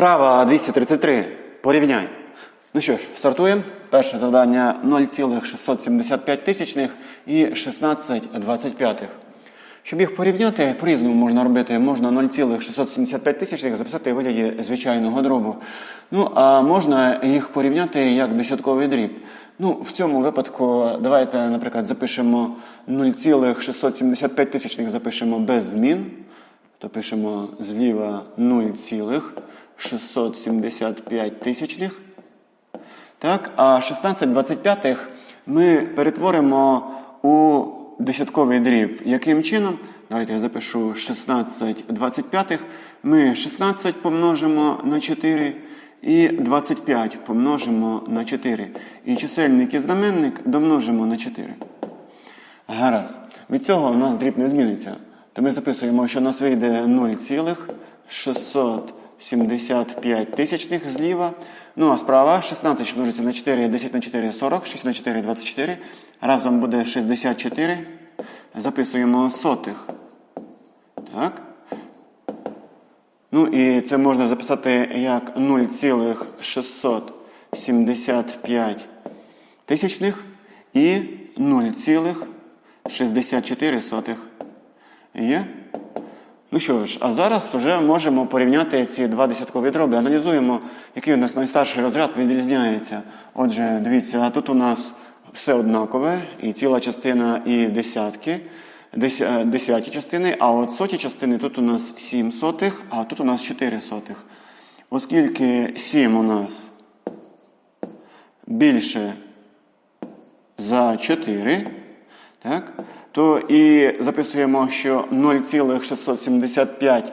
Вправа 233. Порівняй. Ну що ж, стартуємо. Перше завдання 0,675 тисячних і 16 25. Щоб їх порівняти, по-різному можна робити. Можна 0,675 тисячних записати у вигляді звичайного дробу. Ну, а можна їх порівняти як десятковий дріб. Ну, в цьому випадку давайте, наприклад, запишемо 0,675 тисячних запишемо без змін. То пишемо зліва 0,675 тисячних. Так, а 16 25 ми перетворимо у десятковий дріб. Яким чином? Давайте я запишу 16 25. Ми 16 помножимо на 4 і 25 помножимо на 4. І чисельник і знаменник домножимо на 4. Гаразд. Від цього у нас дріб не зміниться. То ми записуємо, що у нас вийде 0,675 тисячних зліва. Ну а справа 16 що на 4, 10 на 4 40, 6 на 4 24. Разом буде 64. Записуємо сотих. Так. Ну і це можна записати як 0,675 тисячних і 0,64. Є? Ну що ж, а зараз вже можемо порівняти ці два десяткові дроби. Аналізуємо, який у нас найстарший розряд відрізняється. Отже, дивіться, тут у нас все однакове, і ціла частина, і десятки, е, десяті частини, а от соті частини тут у нас 7 сотих, а тут у нас 4 сотих. Оскільки 7 у нас більше за 4, так, то і записуємо, що 0,675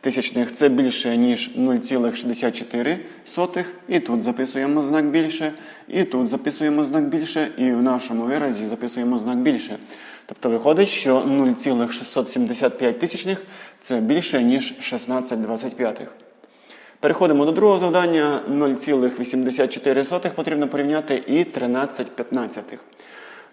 тисячних це більше, ніж 0,64. сотих. І тут записуємо знак більше, і тут записуємо знак більше, і в нашому виразі записуємо знак більше. Тобто виходить, що 0,675 тисячних це більше, ніж 16,25. Переходимо до другого завдання. 0,84 потрібно порівняти і 13,15.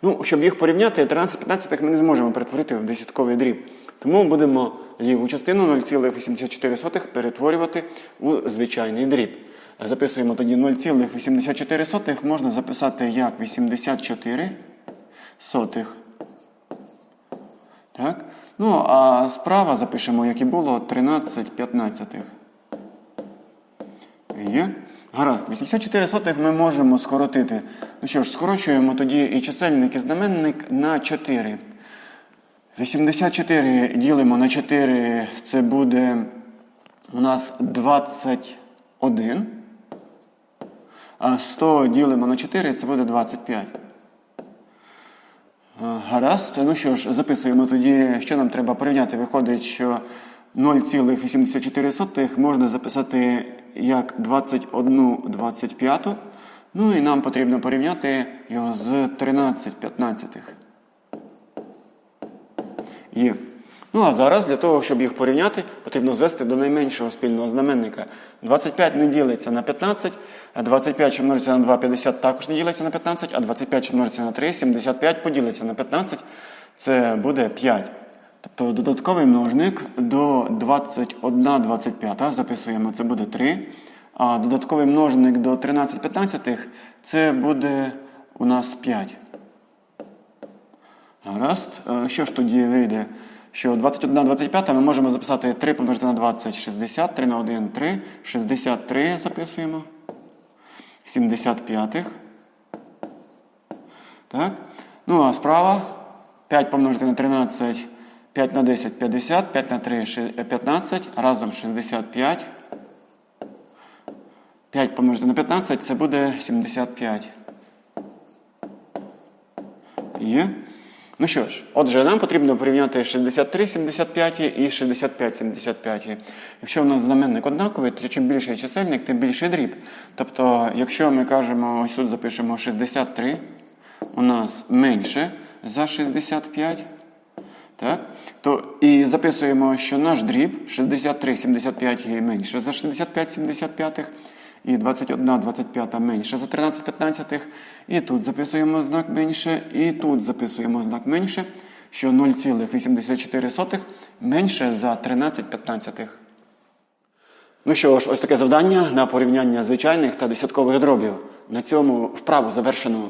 Ну, щоб їх порівняти, 13,15 ми не зможемо перетворити в десятковий дріб. Тому будемо ліву частину 0,84 перетворювати у звичайний дріб. Записуємо тоді 0,84 можна записати як 84 сотих. Так? Ну, а справа запишемо, як і було, 13 п'ятнадцятих. Є. Гаразд, 84 сотих ми можемо скоротити. Ну що ж, скорочуємо тоді і чисельник, і знаменник на 4. 84 ділимо на 4, це буде у нас 21. А 100 ділимо на 4, це буде 25. Е, Гаразд. Ну що ж, записуємо тоді, що нам треба порівняти. Виходить, що 0,84 можна записати як 21 25. Ну і нам потрібно порівняти його з 13 15. Є. Ну а зараз для того, щоб їх порівняти, потрібно звести до найменшого спільного знаменника. 25 не ділиться на 15, а 25, що на 2, 50 також не ділиться на 15, а 25, що на 3, 75 поділиться на 15, це буде 5. Тобто додатковий множник до 21 25 записуємо, це буде 3. А додатковий множник до 13 15 це буде у нас 5. Гаразд. Е, Що ж тоді вийде? Що 21 25 ми можемо записати 3 помножити на 20 60, 3 на 1 3, 63 записуємо. 75. Так. Ну а справа 5 помножити на 13, 5 на 10 50, 5 на 3 15, разом 65. 5 помножити на 15 це буде 75. Є. Ну що ж, отже, нам потрібно порівняти 63 75 і 65 75. Якщо у нас знаменник однаковий, то чим більший чисельник, тим більший дріб. Тобто, якщо ми кажемо, ось тут запишемо 63, у нас менше за 65, так? то і записуємо, що наш дріб 63 75 менше за 65 75. І 21 25 менше за 13 15. І тут записуємо знак менше, і тут записуємо знак менше, що 0,84 менше за 13 15. Ну що ж, ось таке завдання на порівняння звичайних та десяткових дробів. На цьому вправу завершено.